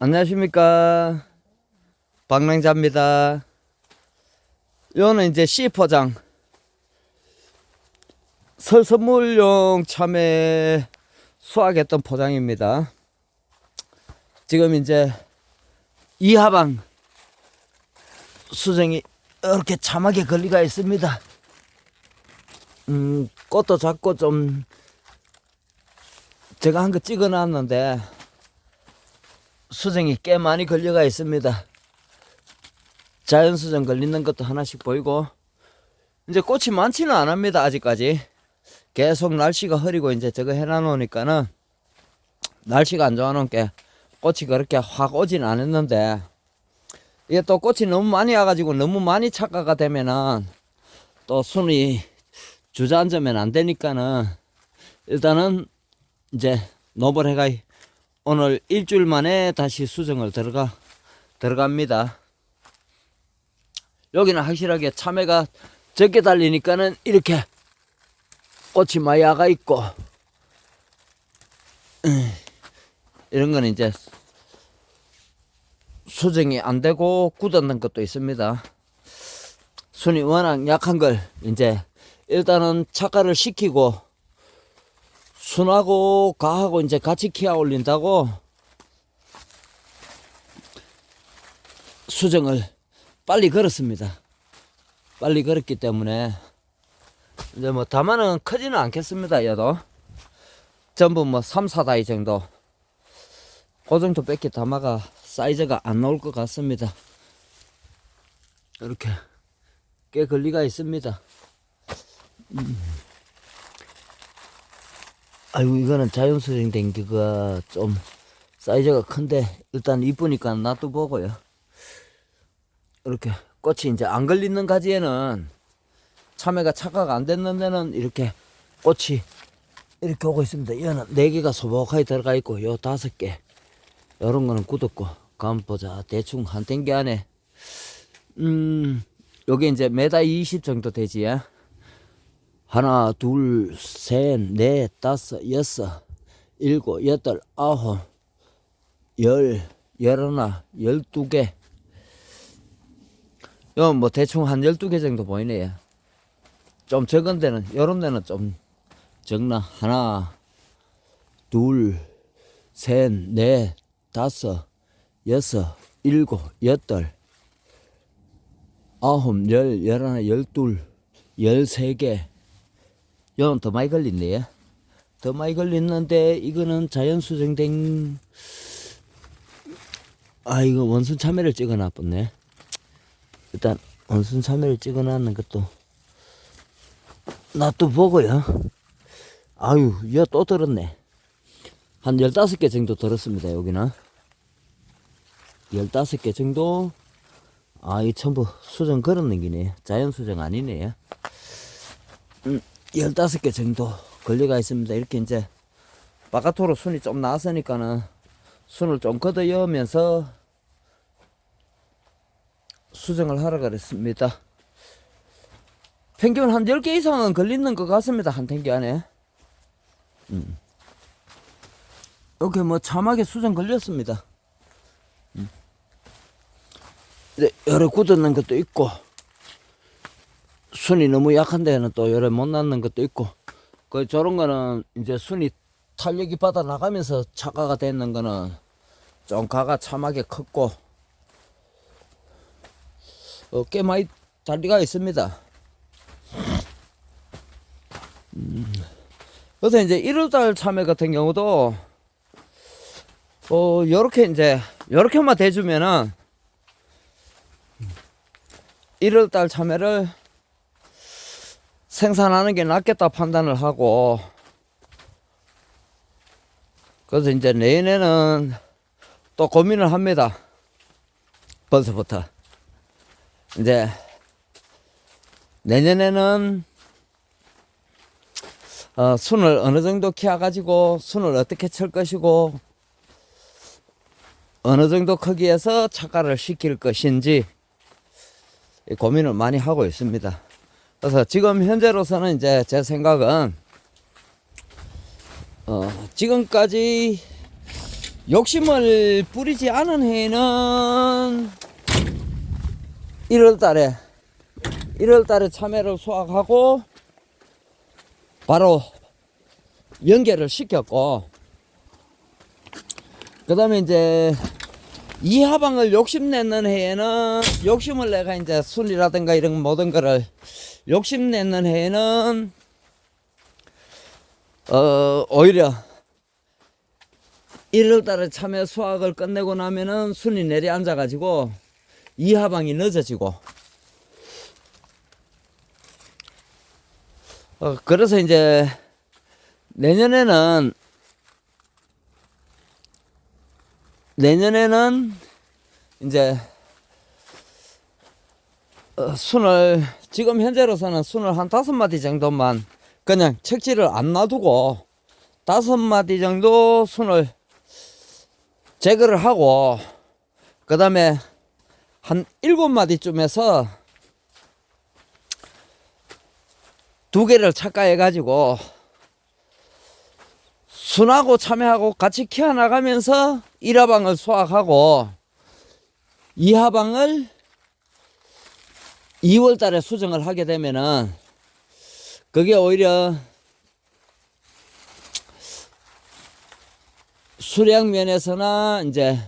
안녕하십니까. 방랑자입니다. 요는 이제 C 포장. 설 선물용 참외 수확했던 포장입니다. 지금 이제 이 하방 수정이 이렇게 참하게 걸리가 있습니다. 음, 꽃도 작고 좀 제가 한 거 찍어 놨는데 수정이 꽤 많이 걸려가 있습니다. 자연 수정 걸리는 것도 하나씩 보이고 이제 꽃이 많지는 않습니다 아직까지 계속 날씨가 흐리고 이제 저거 해놔놓으니까는 날씨가 안 좋아놓게 꽃이 그렇게 확 오진 않았는데 이게 또 꽃이 너무 많이 와가지고 너무 많이 착화가 되면은 또 순이 주저앉으면 안 되니까는 일단은 이제 노벌해가 오늘 일주일 만에 다시 수정을 들어가 들어갑니다. 여기는 확실하게 참외가 적게 달리니까는 이렇게 꽃이 아가 있고 음, 이런 거는 이제 수정이 안 되고 굳었는 것도 있습니다. 순이 워낙 약한 걸 이제 일단은 착화를 시키고 순하고 가하고 이제 같이 키워 올린다고 수정을 빨리 걸었습니다. 빨리 걸었기 때문에 이제 뭐 다마는 크지는 않겠습니다. 얘도 전부 뭐 3, 4다이 정도 그 정도 뺏기 다마가 사이즈가 안 나올 것 같습니다. 이렇게 꽤 걸리가 있습니다. 아이고 이거는 자연 수정된 게가 좀 사이즈가 큰데 일단 이쁘니까 놔둬보고요. 이렇게 꽃이 이제 안 걸리는 가지에는 참외가 착화가 안 됐는 데는 이렇게 꽃이 이렇게 오고 있습니다. 얘는 네 개가 소복하게 들어가 있고 요 다섯 개 요런 거는 굳었고 감 보자 대충 한 땡기 안에 음 요게 이제 메다 20 정도 되지 예? 하나 둘 셋 넷 다섯 여섯 일곱 여덟 아홉 열 열하나 열두 개. 요 뭐 대충 한 12개 정도 보이네요. 좀 적은 데는 요런 데는 좀 적나? 하나 둘 셋 넷 다섯 여섯 일곱 여덟 아홉 열 열하나 열둘 열세 개 요는 더 많이 걸린대요. 더 많이 걸렸는데 이거는 자연 수정된 아 이거 원순 참외를 찍어 놨었네. 일단 원순 참외를 찍어 놨는 것도 나또 보고요. 아유, 얘또 들었네. 한 15개 정도 들었습니다, 여기는. 15개 정도. 아, 이 전부 수정 걸었는 기네. 자연 수정 아니네요. 음, 15개 정도 걸려가 있습니다. 이렇게 이제 바깥으로 순이 좀 나왔으니까는 순을 좀 걷어 여으면서 수정을 하라 그랬습니다. 평균 한 10개 이상은 걸리는 것 같습니다. 한 탱기 안에. 음. 이렇게 뭐 참하게 수정 걸렸습니다. 음. 네, 여러 굳었는 것도 있고, 순이 너무 약한 데는 또 여러 못 낳는 것도 있고, 그 저런 거는 이제 순이 탄력이 받아 나가면서 착화가 되는 거는 좀 가가 참하게 컸고, 어, 꽤 많이 달리가 있습니다. 음. 그래서 이제 1월달 참외 같은 경우도 어 요렇게 이제 요렇게만 대주면은 1월달 참외를 생산하는 게 낫겠다 판단을 하고 그래서 이제 내년에는 또 고민을 합니다. 벌써부터. 이제 내년에는 어, 순을 어느 정도 키워가지고 순을 어떻게 칠 것이고 어느 정도 크기에서 착화를 시킬 것인지 이 고민을 많이 하고 있습니다. 그래서 지금 현재로서는 이제 제 생각은 어, 지금까지 욕심을 부리지 않은 해에는 1월 달에 1월 달에 참외를 수확하고 바로 연계를 시켰고 그 다음에 이제 이 하방을 욕심내는 해에는 욕심을 내가 이제 순이라든가 이런 모든 거를 욕심내는 해에는 어 오히려 1월 달에 참외 수확을 끝내고 나면은 순이 내려앉아 가지고 이 하방이 늦어지고. 어 그래서 이제 내년에는 내년에는 이제 어, 순을 지금 현재로서는 순을 한 다섯 마디 정도만 그냥 책지를 안 놔두고 다섯 마디 정도 순을 제거를 하고 그 다음에 한 일곱 마디쯤에서 두 개를 착가해 가지고 순하고 참외하고 같이 키워나가면서 1하방을 수확하고 2하방을 2월 달에 수정을 하게 되면은 그게 오히려 수량 면에서나 이제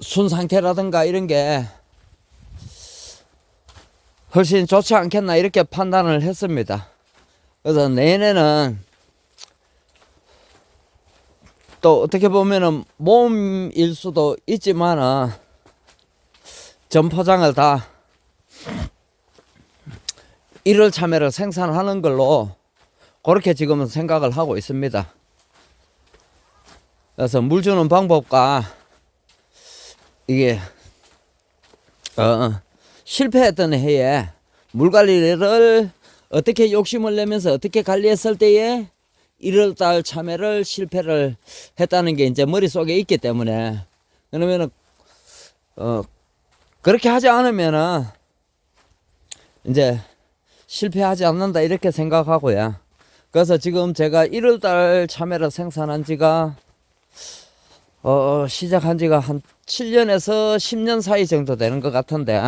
순 상태라든가 이런 게 훨씬 좋지 않겠나 이렇게 판단을 했습니다. 그래서 내년에는 또 어떻게 보면은 몸일 수도 있지만은 전포장을 다 1월 참외를 생산하는 걸로 그렇게 지금은 생각을 하고 있습니다. 그래서 물 주는 방법과 이게 어, 실패했던 해에 물 관리를 어떻게 욕심을 내면서 어떻게 관리했을 때에 1월달 참외를 실패를 했다는 게 이제 머릿속에 있기 때문에 그러면은 어 그렇게 하지 않으면은 이제 실패하지 않는다 이렇게 생각하고요. 그래서 지금 제가 1월달 참외를 생산한 지가 어 시작한 지가 한 7년에서 10년 사이 정도 되는 것 같은데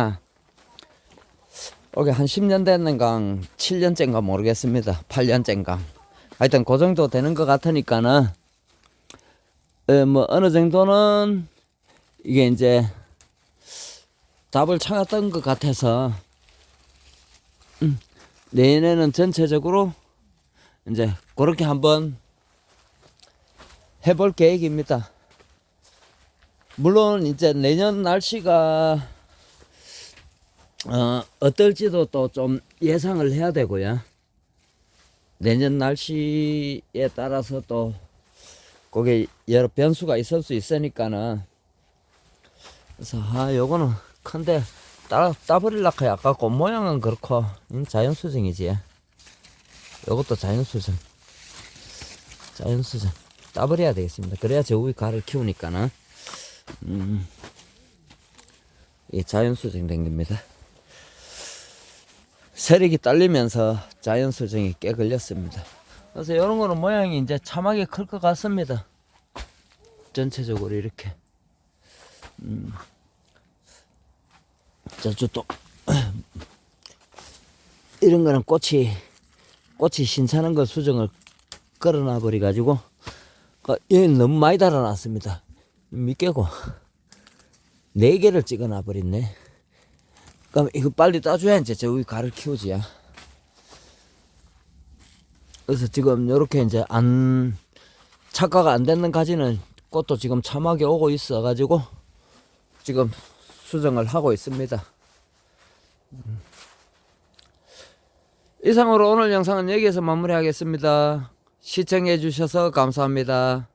여기 한 10년 됐는가 7년째인가 모르겠습니다. 8년째인가. 하여튼 그 정도 되는 것 같으니까는 어, 뭐 어느 정도는 이게 이제 답을 찾았던 것 같아서 음, 내년에는 전체적으로 이제 그렇게 한번 해볼 계획입니다. 물론 이제 내년 날씨가 어, 어떨지도 또 좀 예상을 해야 되고요. 내년 날씨에 따라서 또 거기에 여러 변수가 있을 수 있으니까는 그래서 아 요거는 큰데 따 따버릴라카 약갖고 모양은 그렇고 음, 자연 수정이지. 요것도 자연 수정. 자연 수정. 따버려야 되겠습니다. 그래야 저 위에 가를 키우니까는 음, 이 자연 수정 된 겁니다. 세력이 딸리면서 자연 수정이 꽤 걸렸습니다. 그래서 이런 거는 모양이 이제 참하게 클 것 같습니다. 전체적으로 이렇게. 음. 저쪽 또 이런 거는 꽃이 꽃이 신선한 거 수정을 걸어놔 버려 가지고 여기 너무 많이 달아놨습니다. 밑개고 네 개를 찍어놔 버렸네. 그럼 이거 빨리 따줘야 이제 저 위에 가를 키우지 야. 그래서 지금 요렇게 이제 안 착과가 안 되는 가지는 꽃도 지금 참하게 오고 있어 가지고 지금 수정을 하고 있습니다. 음. 이상으로 오늘 영상은 여기에서 마무리하겠습니다. 시청해 주셔서 감사합니다.